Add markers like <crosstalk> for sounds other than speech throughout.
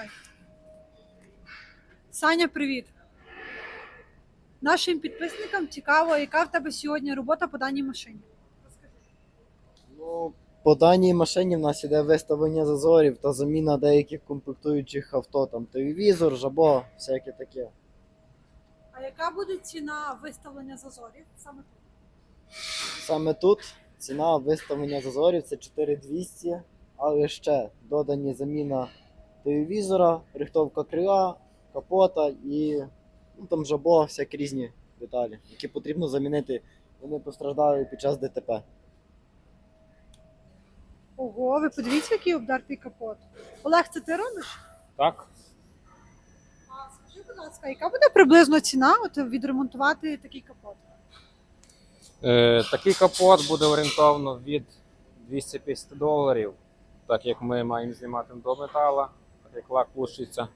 чекай. Саня, привіт. Нашим підписникам цікаво, яка в тебе сьогодні робота по даній машині. Ну, по даній машині в нас іде виставлення зазорів та заміна деяких комплектуючих авто, там телевізор, жабо, всяке таке. А яка буде ціна виставлення зазорів саме тут? Саме тут ціна виставлення зазорів це 4200, але ще додані заміна телевізора, рихтовка крила, капота і ну, там жабо, всякі різні деталі, які потрібно замінити. Вони постраждали під час ДТП. Ого, ви подивіться, який обдертий капот. Олег, це ти робиш? Так, А скажи, будь ласка, яка буде приблизно ціна от, відремонтувати такий капот? е, такий капот буде орієнтовно від 250 доларів, так як ми маємо знімати до метала, так як.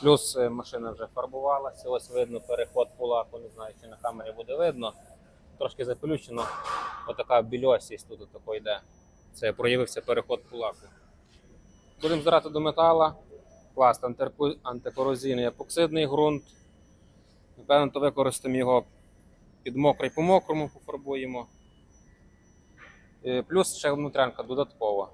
Плюс е, машина вже фарбувалася, ось видно переход по лаку, не знаю, чи на камері буде видно. Трошки запелючено. Отака більосість тут отако йде. Це проявився переход по. Будемо збирати до метала, класти антикорозійний епоксидний ґрунт. Напевно, то використаємо його під мокрий по мокрому пофарбуємо. Е, Плюс ще внутрянка додаткова.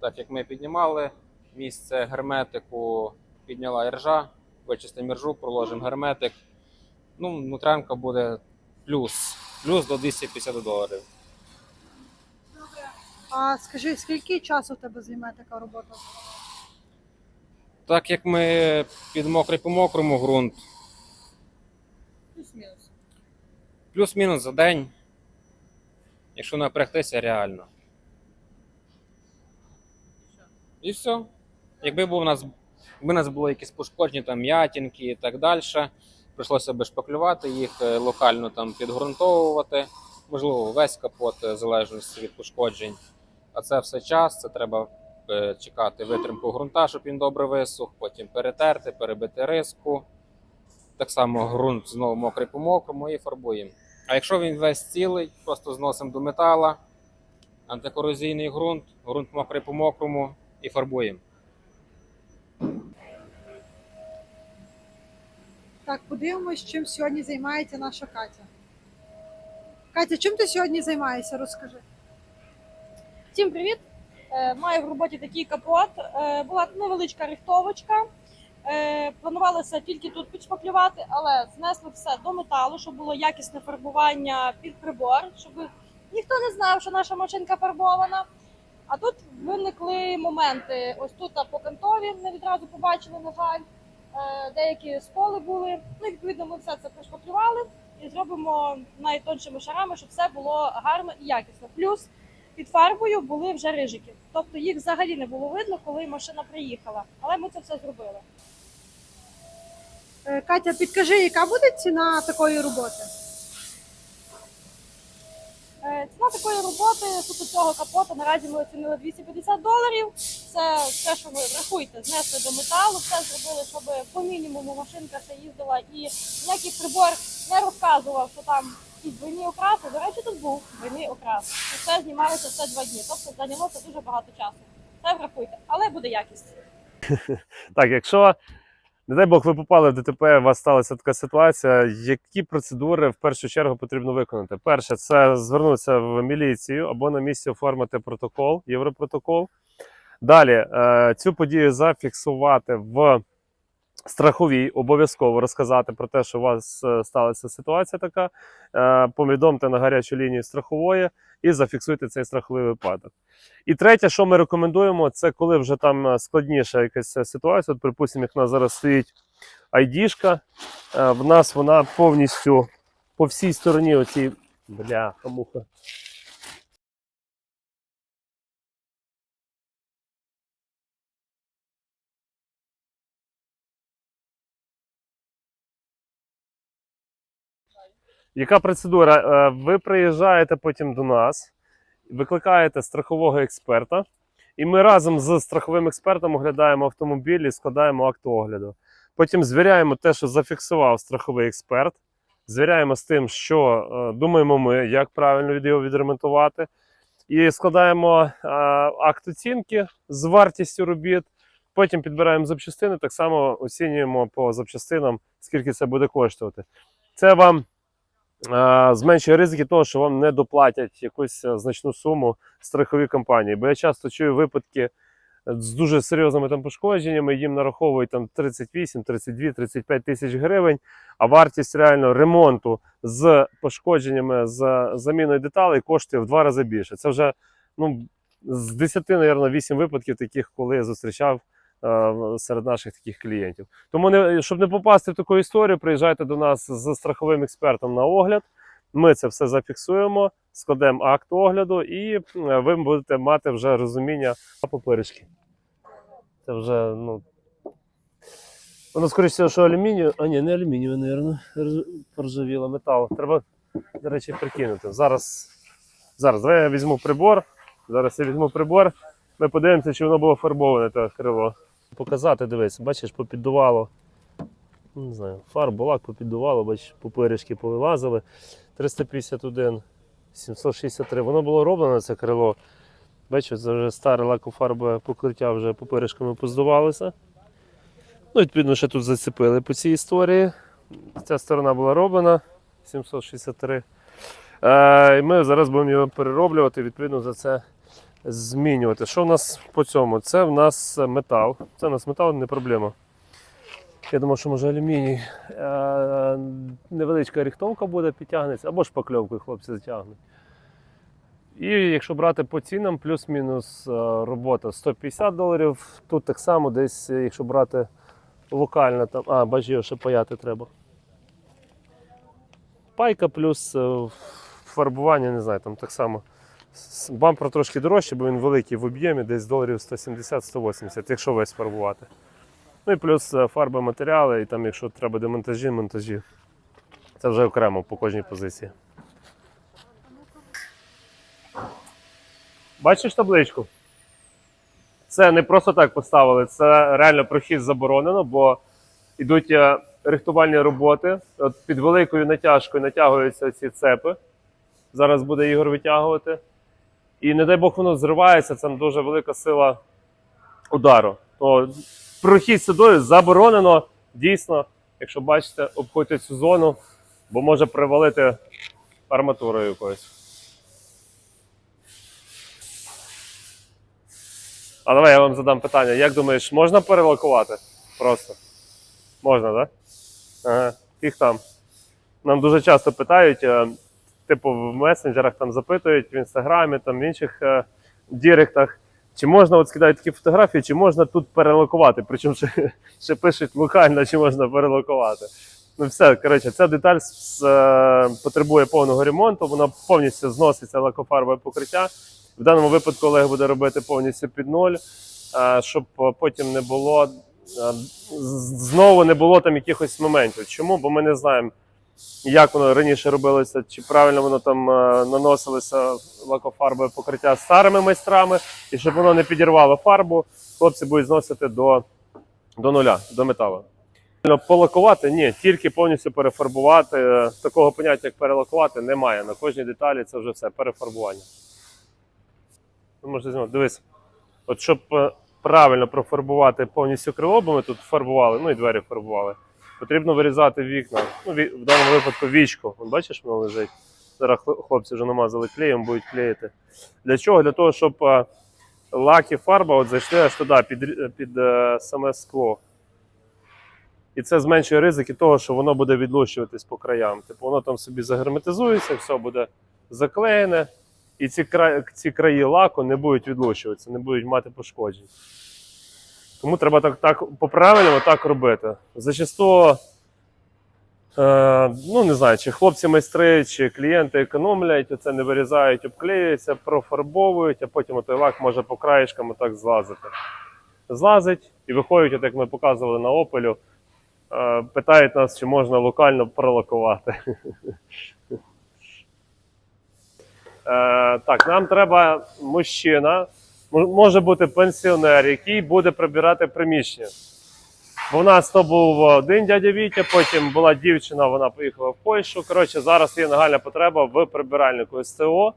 Так як ми піднімали місце герметику, підняла іржа, вичистимо іржу, проложимо герметик. Ну, внутрянка буде плюс, плюс до 250 доларів. Добре. А скажи, скільки часу в тебе займе така робота? Так як ми під мокрий по мокрому ґрунт, Плюс-мінус. плюс-мінус за день, якщо напрягтися реально. І все. Якби був у нас, якби у нас були якісь пошкоджені там м'ятінки і так далі, прийшлося би шпаклювати їх, е, локально там підґрунтовувати. Можливо, весь капот е, в залежності від пошкоджень. А це все час, це треба е, чекати витримку ґрунта, щоб він добре висох, потім перетерти, перебити риску. Так само ґрунт знову мокрий по мокрому і фарбуємо. А якщо він весь цілий, просто зносимо до метала, антикорозійний ґрунт, ґрунт мокрий по мокрому і фарбуємо. Так, подивимось, чим сьогодні займається наша Катя. Катя, чим ти сьогодні займаєшся? Розкажи. Всім привіт! Е, Маю в роботі такий капот. Е, Була невеличка рихтовочка. Е, Планувалося тільки тут підшпаклювати, але знесли все до металу, щоб було якісне фарбування під прибор, щоб ніхто не знав, що наша машинка фарбована. А тут виникли моменти. Ось тут по кантові не відразу побачили, на жаль. Е, Деякі сколи були. Ну, відповідно, ми все це пришпаклювали і зробимо найтоншими шарами, щоб все було гарно і якісно. Плюс під фарбою були вже рижики. Тобто їх взагалі не було видно, коли машина приїхала. Але ми це все зробили. Е, Катя, підкажи, яка буде ціна такої роботи? Е, Ціна такої роботи суто цього капота наразі ми оцінили 250 доларів. Це все, що ви рахуйте, знесли до металу, все зробили, щоб по мінімуму машинка ще їздила і ніякий прибор не розказував, що там якісь двойні окраси. До речі, тут був двойний окрас. І все знімалося все два дні. Тобто зайняло це дуже багато часу. Це врахуйте, але буде якість. <laughs> Так, якщо, не дай Бог, ви попали в ДТП, у вас сталася така ситуація, які процедури в першу чергу потрібно виконати? Перше, це звернутися в міліцію або на місці оформити протокол, європротокол. Далі е, цю подію зафіксувати в страховій, обов'язково розказати про те, що у вас е, сталася ситуація така. Е, повідомте на гарячу лінію страхової і зафіксуйте цей страховий випадок. І третє, що ми рекомендуємо, це коли вже там складніша якась ситуація. От, припустимо, як в нас зараз стоїть айдішка, в нас вона повністю по всій стороні оцій. Бля, муха. Яка процедура? Е, Ви приїжджаєте потім до нас, викликаєте страхового експерта, і ми разом з страховим експертом оглядаємо автомобіль і складаємо акт огляду. Потім звіряємо те, що зафіксував страховий експерт, звіряємо з тим, що е, думаємо ми, як правильно його відремонтувати. І складаємо е, акт оцінки з вартістю робіт. потім підбираємо запчастини, так само оцінюємо по запчастинам, скільки це буде коштувати. Це вам зменшує ризики того, що вам не доплатять якусь е, значну суму страхові компанії. Бо я часто чую випадки з дуже серйозними там пошкодженнями, їм нараховують там 38, 32, 35 тисяч гривень, а вартість реально ремонту з пошкодженнями, з заміною деталей коштує в два рази більше. Це вже ну, з 10, мабуть, 8 випадків таких, коли я зустрічав е, серед наших таких клієнтів. Тому, не, щоб не попасти в таку історію, приїжджайте до нас з страховим експертом на огляд. Ми це все зафіксуємо, складемо акт огляду, і е, ви будете мати вже розуміння папиришки. Це вже, ну. Воно, скоріше що алюмінію. А ні, не алюмінієве, мабуть, поржавіло метал. Треба, до речі, прикинути. Зараз, зараз, давай я візьму прибор. Зараз я візьму прибор. Ми подивимося, чи воно було фарбоване те крило. Показати, дивись, бачиш, попіддувало. Ну, Не знаю, фарбу, лак попіддувало, бачиш, пупиришки повилазили. 351, 763. Воно було роблено це крило. Бачиш, це вже старе лакофарбове покриття вже пупиришками поздувалося. Ну, відповідно, ще тут зацепили по цій історії. Ця сторона була роблена 763. Е, і ми зараз будемо його перероблювати, відповідно за це змінювати. Що в нас по цьому? Це в нас метал. Це в нас метал, не проблема. Я думав, що може алюміній. Е, невеличка ріхтовка буде, підтягнеться, або шпакльовкою хлопці затягнуть. І якщо брати по цінам, плюс-мінус е, робота 150 доларів. Тут так само десь, е, якщо брати локально, там, а, його ще паяти треба. Пайка плюс е, фарбування, не знаю, там так само. Бампер трошки дорожче, бо він великий в об'ємі, десь доларів 170-180, якщо весь фарбувати. Ну і плюс е, фарби, матеріали, і там, якщо треба демонтажі, монтажі. Це вже окремо по кожній позиції. Бачиш табличку? Це не просто так поставили, це реально прохід заборонено, бо йдуть е, рихтувальні роботи. От під великою натяжкою натягуються ці цепи. Зараз буде Ігор витягувати. І не дай Бог воно зривається, це дуже велика сила удару. То прохід сюди заборонено дійсно, якщо бачите, обходьте цю зону, бо може привалити арматурою якоюсь. А давай я вам задам питання. Як думаєш, можна перелокувати? Просто. Можна, так? Да? Ага. Їх там. Нам дуже часто питають, е, типу, в месенджерах там запитують, в інстаграмі, там в інших е, діректах, чи можна от скидають такі фотографії, чи можна тут перелокувати. Причому ще, <laughs> ще пишуть локально, чи можна перелокувати. Ну все, коротше, ця деталь з- е, потребує повного ремонту, вона повністю зноситься лакофарбове покриття. В даному випадку Олег буде робити повністю під ноль, е, щоб потім не було е, знову не було там якихось моментів. Чому? Бо ми не знаємо, як воно раніше робилося, чи правильно воно там е, наносилося лакофарбове покриття старими майстрами, і щоб воно не підірвало фарбу, хлопці будуть зносити до, до нуля, до металу. Полакувати ні, тільки повністю перефарбувати. Е, Такого поняття, як перелакувати, немає. На кожній деталі це вже все перефарбування. Ви можете знати, дивись, от щоб е, правильно профарбувати повністю крило, бо ми тут фарбували, ну і двері фарбували. Потрібно вирізати вікна. Ну, в даному випадку вічко. От бачиш, воно лежить. Зараз хлопці вже намазали клеєм, будуть клеїти. Для чого? Для того, щоб е, лак і фарба от зайшли аж туди, під, під е, саме скло. І це зменшує ризики того, що воно буде відлущуватись по краям. Типу воно там собі загерметизується, все буде заклеєне, і ці, кра... ці краї лаку не будуть відлущуватися, не будуть мати пошкоджень. Тому треба так, так по-правильному так робити. Зачасту, е, ну не знаю, чи хлопці-майстри, чи клієнти економлять, оце не вирізають, обклеюються, профарбовують, а потім той лак може по краєшкам так злазити. Злазить і виходять, от як ми показували на опелю, е, питають нас, чи можна локально пролакувати. <laughs> Е, так, нам треба мужчина, може бути пенсіонер, який буде прибирати приміщення. Бо в нас то був один дядя Вітя, потім була дівчина, вона поїхала в Польщу. Коротше, зараз є нагальна потреба в прибиральнику СТО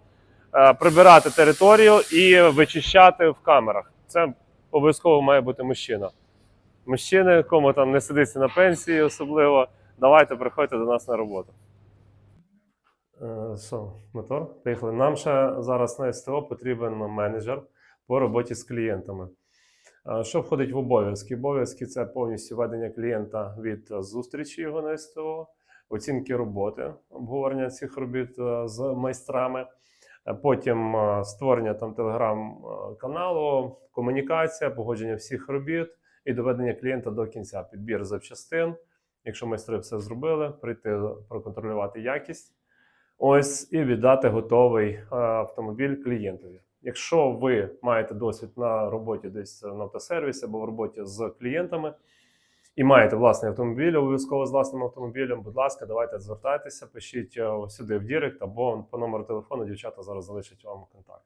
е, прибирати територію і вичищати в камерах. Це обов'язково має бути мужчина. Мужчини, кому там не сидиться на пенсії особливо, давайте приходьте до нас на роботу. Е, Що, мотор? Поїхали. Нам ще зараз на СТО потрібен менеджер по роботі з клієнтами. Що входить в обов'язки? Обов'язки це повністю ведення клієнта від е, зустрічі його на СТО, оцінки роботи, обговорення цих робіт е, з майстрами. Е, Потім створення там телеграм-каналу, комунікація, погодження всіх робіт і доведення клієнта до кінця. Підбір запчастин. Якщо майстри все зробили, прийти проконтролювати якість. Ось і віддати готовий автомобіль клієнтові. Якщо ви маєте досвід на роботі десь на автосервісі або в роботі з клієнтами і маєте власний автомобіль, обов'язково з власним автомобілем, будь ласка, давайте звертайтеся, пишіть е, сюди в Дірект або по номеру телефону дівчата зараз залишать вам контакт.